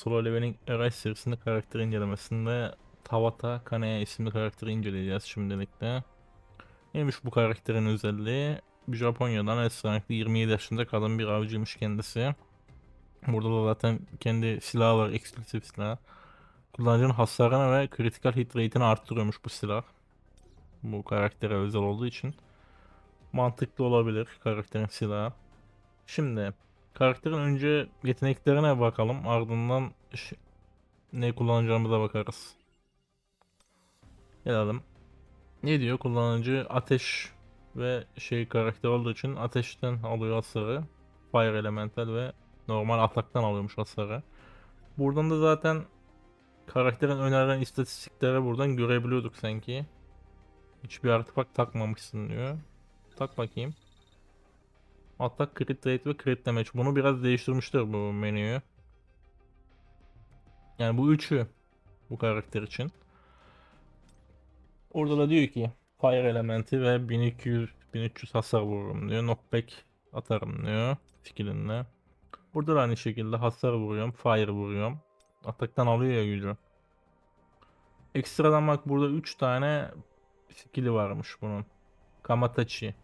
Solo Leveling Arise serisinde karakter incelemesinde Tawata Kanaya isimli karakteri inceleyeceğiz şimdilik de. Neymiş bu karakterin özelliği? Japonya'dan esranklı 27 yaşında kadın bir avcıymış kendisi. Burada da zaten kendi silahı var, eksklusif silah. Kullanıcının hasarını ve critical hit rate'ini arttırıyormuş bu silah. Bu karaktere özel olduğu için. Mantıklı olabilir karakterin silahı. Şimdi karakterin önce yeteneklerine bakalım. Ardından ne kullanacağımıza bakarız. Gelelim. Ne diyor? Kullanıcı ateş ve şey karakter olduğu için ateşten alıyor hasarı. Fire elemental ve normal ataktan alıyormuş hasarı. Buradan da zaten karakterin önerilen istatistikleri buradan görebiliyorduk sanki. Hiçbir artifak takmamışsın diyor. Tak bakayım. Atak, crit rate ve crit damage. Bunu biraz değiştirmişler bu menüyü. Yani bu üçü bu karakter için. Orada da diyor ki Fire elementi ve 1200 1300 hasar vururum diyor. Knockback atarım diyor skillinle. Burada da aynı şekilde hasar vuruyorum, fire vuruyorum. Ataktan alıyor ya gücü. Ekstradan bak burada 3 tane skill'i varmış bunun. Kamatachi.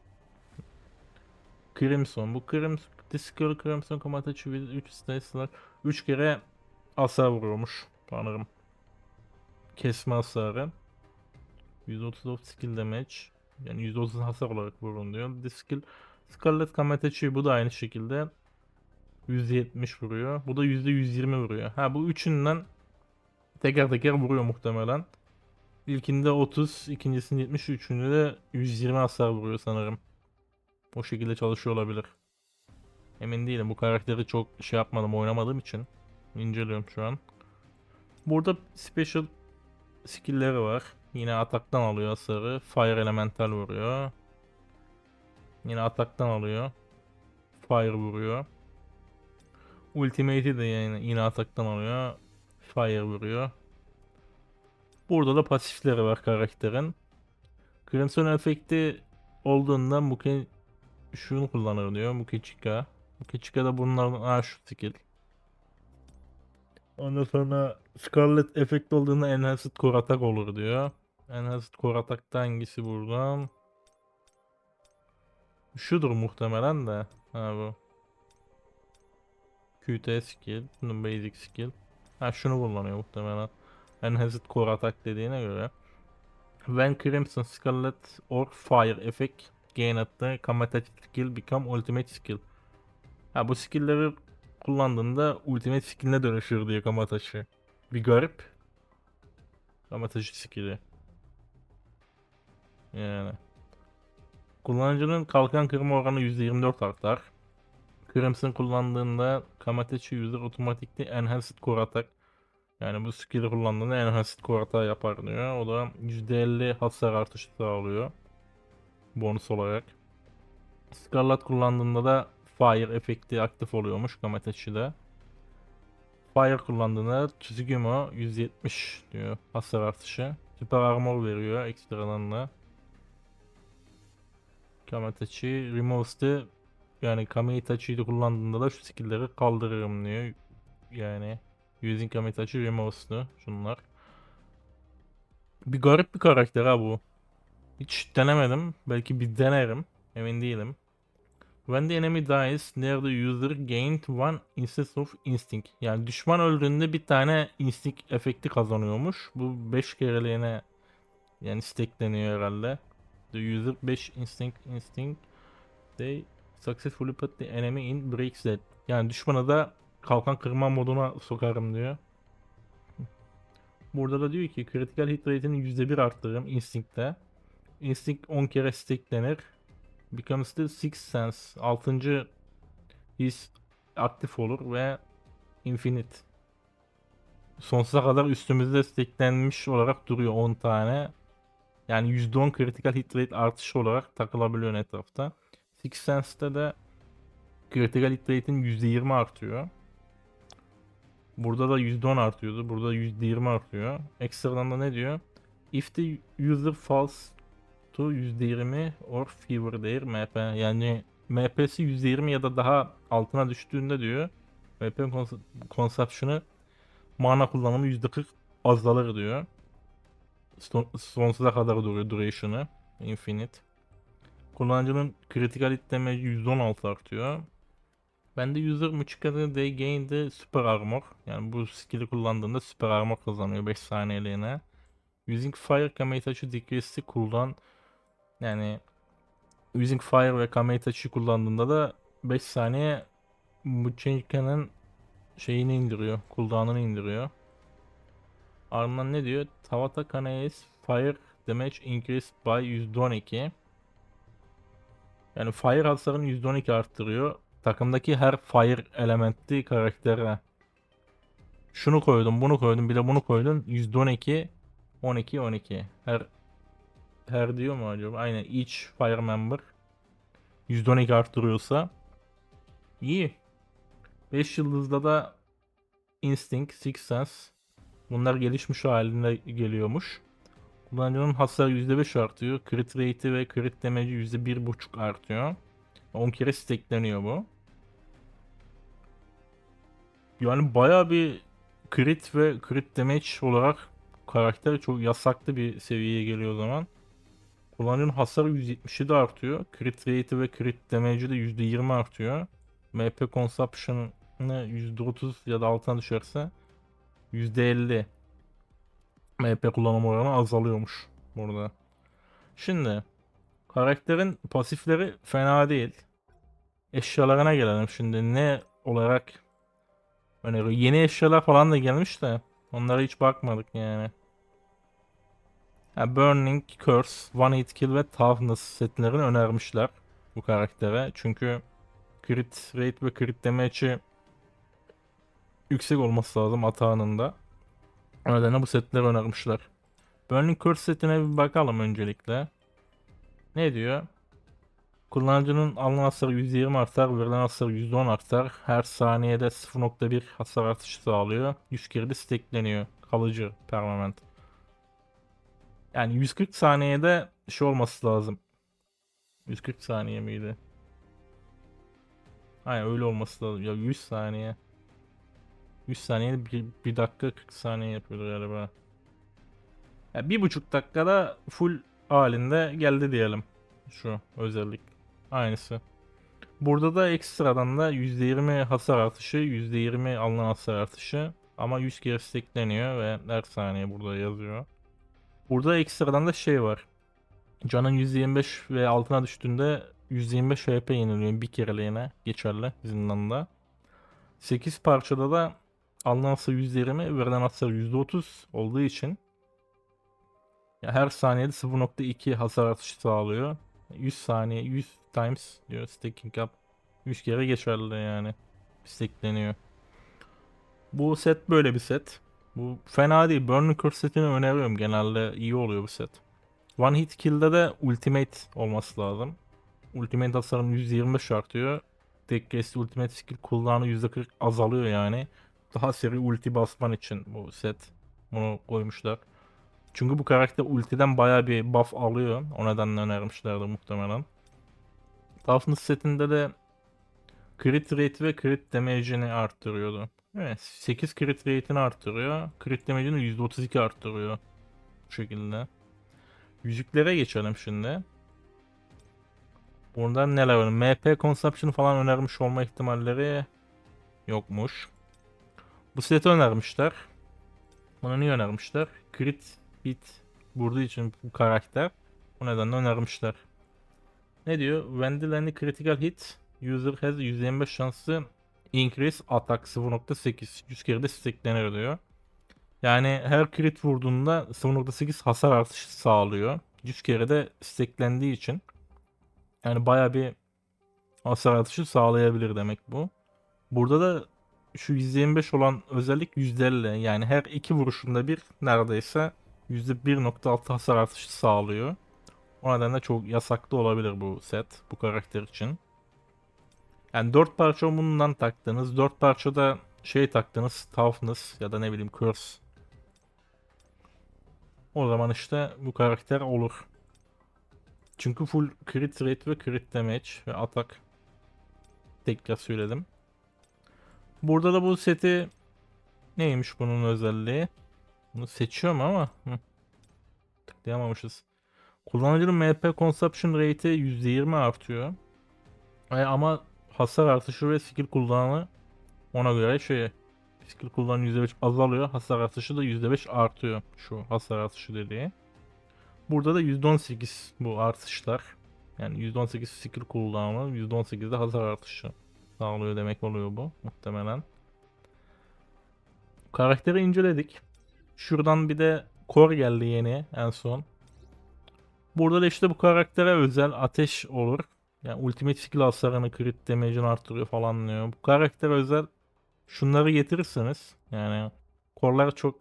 Crimson. Bu Crimson, Discal Crimson Kamatachi with 3 stace'lar 3 kere hasar vuruyormuş sanırım. Kesme hasarı. 130 skill damage. Yani 130 hasar olarak vurun diyor. The Scarlet Kamatachi bu da aynı şekilde 170 vuruyor. Bu da %120 vuruyor. Ha bu üçünden teker teker vuruyor muhtemelen. İlkinde 30, ikincisinde 70, üçünde de 120 hasar vuruyor sanırım. O şekilde çalışıyor olabilir. Emin değilim. Bu karakteri çok şey yapmadım, oynamadığım için. inceliyorum şu an. Burada special skill'leri var. Yine ataktan alıyor hasarı. Fire elemental vuruyor. Yine ataktan alıyor. Fire vuruyor. Ultimate'i de yine, yine ataktan alıyor. Fire vuruyor. Burada da pasifleri var karakterin. Crimson efekti olduğunda Muke şunu kullanır diyor. Mukechika. Mukechika da bunlardan ha şu skill. Ondan sonra Scarlet efekt olduğunda Enhanced Core Attack olur diyor. Enhanced Core Attack'ta hangisi buradan? Şudur muhtemelen de. Ha bu. QT skill. Bunun basic skill. Ha şunu kullanıyor muhtemelen. Enhanced Core Attack dediğine göre. When Crimson Scarlet or Fire effect gain at the combat skill become ultimate skill. Ha bu skill'leri kullandığında ultimate skill'ine dönüşür diyor Kamatachi. Bir garip. Kamatachi skill'i. Yani. Kullanıcının kalkan kırma oranı %24 artar. Crimson kullandığında Kamatachi user otomatikli enhanced core attack yani bu skill'i kullandığında enhanced core attack yapar diyor. O da %50 hasar artışı sağlıyor. Bonus olarak. Scarlet kullandığında da Fire efekti aktif oluyormuş Kamatachi'de. Fire kullandığında Tsuzugumo 170 diyor hasar artışı. Süper armor veriyor ekstradan da. Kamatachi Removes'te yani Kamitachi'yi kullandığında da şu skill'leri kaldırırım diyor. Yani Using Kamitachi Removes'tu şunlar. Bir garip bir karakter ha bu. Hiç denemedim. Belki bir denerim. Emin değilim. When the enemy dies, near the user gained one instance of instinct. Yani düşman öldüğünde bir tane instinct efekti kazanıyormuş. Bu 5 kereliğine yani stackleniyor herhalde. The user 5 instinct instinct they successfully put the enemy in break set. Yani düşmanı da kalkan kırma moduna sokarım diyor. Burada da diyor ki critical hit rate'ini %1 arttırırım instinct'te. Instinct 10 kere stacklenir. Becomes the sixth sense. 6. his aktif olur ve infinite. Sonsuza kadar üstümüzde stacklenmiş olarak duruyor 10 tane. Yani %10 critical hit rate artışı olarak takılabiliyor etrafta. Sixth Sense'de de critical hit rate'in %20 artıyor. Burada da %10 artıyordu. Burada %20 artıyor. Ekstradan da ne diyor? If the user falls to %20 or fewer değer MP. Yani MP'si %20 ya da daha altına düştüğünde diyor. MP cons- consumption'ı mana kullanımı %40 azalır diyor. Son, sonsuza kadar duruyor duration'ı. Infinite. Kullanıcının critical hit damage'i %16 artıyor. Bende user Muchika'da they gain the super armor. Yani bu skill'i kullandığında super armor kazanıyor 5 saniyeliğine. Using fire Kamei-Tachi decrease cooldown. Yani using fire ve Kamei-Tachi kullandığında da 5 saniye Muchika'nın şeyini indiriyor. Cooldown'ını indiriyor. Ardından ne diyor? Tawata Kanei's fire damage increased by %12. Yani fire hasarını %12 arttırıyor. Takımdaki her fire elementli karaktere şunu koydum, bunu koydum, bir de bunu koydun. %12 12 12. Her her diyor mu acaba? Aynen each fire member %12 arttırıyorsa iyi. 5 yıldızda da Instinct, Six Sense bunlar gelişmiş halinde geliyormuş. Kullanıcının hasarı %5 artıyor. Crit rate'i ve crit damage'i %1.5 artıyor. 10 kere stackleniyor bu. Yani baya bir crit ve crit damage olarak karakter çok yasaklı bir seviyeye geliyor o zaman. Kullanıcının hasarı 177 artıyor. Crit rate'i ve crit damage'i de %20 artıyor. MP consumption'ı %30 ya da altına düşerse %50 MP kullanım oranı azalıyormuş burada. Şimdi karakterin pasifleri fena değil. Eşyalarına gelelim şimdi. Ne olarak öneriyor? Yeni eşyalar falan da gelmiş de onlara hiç bakmadık yani. Ha, Burning, Curse, One Hit Kill ve Toughness setlerini önermişler bu karaktere. Çünkü crit rate ve crit damage'i yüksek olması lazım atağının da. O nedenle bu setleri önermişler. Burning Curse setine bir bakalım öncelikle. Ne diyor? Kullanıcının alınan hasarı %20 artar, verilen hasarı %10 artar. Her saniyede 0.1 hasar artışı sağlıyor. 100 kere de stackleniyor. Kalıcı, permanent. Yani 140 saniyede şey olması lazım. 140 saniye miydi? Aynen öyle olması lazım. Ya 100 saniye. 100 saniyede 1, 1 dakika 40 saniye yapıyordu galiba. Ya bir buçuk dakikada full halinde geldi diyelim. Şu özellik. Aynısı. Burada da ekstradan da %20 hasar artışı, %20 alınan hasar artışı. Ama 100 kere stackleniyor ve her saniye burada yazıyor. Burada ekstradan da şey var. Canın %25 ve altına düştüğünde 125 HP yeniliyor bir kereliğine geçerli zindanda. 8 parçada da alınan hasar %20, verilen hasar %30 olduğu için ya her saniyede 0.2 hasar artışı sağlıyor. 100 saniye 100 times diyor stacking up. 100 kere geçerli yani. Stackleniyor. Bu set böyle bir set. Bu fena değil. Burning Curse öneriyorum. Genelde iyi oluyor bu set. One Hit Kill'de de Ultimate olması lazım. Ultimate hasarım 125 artıyor. Tek kesti Ultimate skill cooldown'ı %40 azalıyor yani. Daha seri ulti basman için bu set. Bunu koymuşlar. Çünkü bu karakter ultiden baya bir buff alıyor. O nedenle önermişlerdi muhtemelen. Toughness setinde de crit rate ve crit damage'ini arttırıyordu. Evet 8 crit rate'ini arttırıyor. Crit damage'ini %32 arttırıyor. Bu şekilde. Yüzüklere geçelim şimdi. Buradan neler var? MP consumption falan önermiş olma ihtimalleri yokmuş. Bu seti önermişler. Bunu niye önermişler? Crit hit vurduğu için bu karakter. Bu nedenle önermişler. Ne diyor? When dealing critical hit, user has %25 şansı increase attack 0.8. 100 kere de stacklenir diyor. Yani her crit vurduğunda 0.8 hasar artışı sağlıyor. 100 kere de stacklendiği için yani baya bir hasar artışı sağlayabilir demek bu. Burada da şu %25 olan özellik %50 yani her iki vuruşunda bir neredeyse %1.6 hasar artışı sağlıyor. O nedenle çok yasaklı olabilir bu set bu karakter için. Yani 4 parça bundan taktınız. 4 parça da şey taktınız. Toughness ya da ne bileyim Curse. O zaman işte bu karakter olur. Çünkü full crit rate ve crit damage ve atak tekrar söyledim. Burada da bu seti Neymiş bunun özelliği? Bunu seçiyorum ama hı. tıklayamamışız. Kullanıcının MP consumption rate'i %20 artıyor. Ay ama hasar artışı ve skill kullanımı ona göre şey skill kullanımı %5 azalıyor. Hasar artışı da %5 artıyor. Şu hasar artışı dediği. Burada da %18 bu artışlar. Yani %18 skill kullanımı, %18 de hasar artışı sağlıyor demek oluyor bu muhtemelen. Karakteri inceledik. Şuradan bir de core geldi yeni en son. Burada da işte bu karaktere özel ateş olur. Yani ultimate skill hasarını crit damage'ını arttırıyor falan diyor. Bu karaktere özel şunları getirirseniz yani korlar çok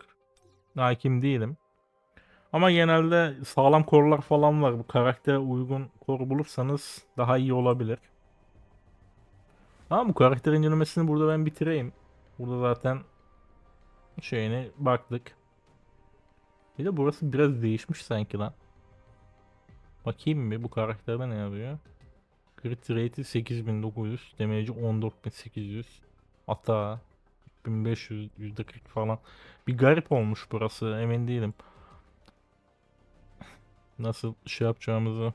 hakim değilim. Ama genelde sağlam korlar falan var. Bu karaktere uygun kor bulursanız daha iyi olabilir. Ama bu karakter incelemesini burada ben bitireyim. Burada zaten şeyine baktık. Bir de burası biraz değişmiş sanki lan. Bakayım bir bu karakterde ne yazıyor? Crit rate'i 8900, damage'i 14800. Hata 1500, %40 falan. Bir garip olmuş burası emin değilim. Nasıl şey yapacağımızı.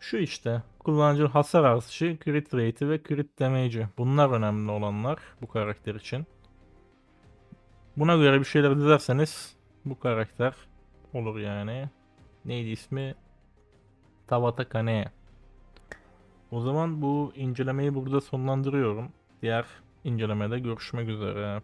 Şu işte. Kullanıcı hasar artışı, crit rate'i ve crit damage'i. Bunlar önemli olanlar bu karakter için. Buna göre bir şeyler dizerseniz bu karakter olur yani. Neydi ismi? Tabata Kane. O zaman bu incelemeyi burada sonlandırıyorum. Diğer incelemede görüşmek üzere.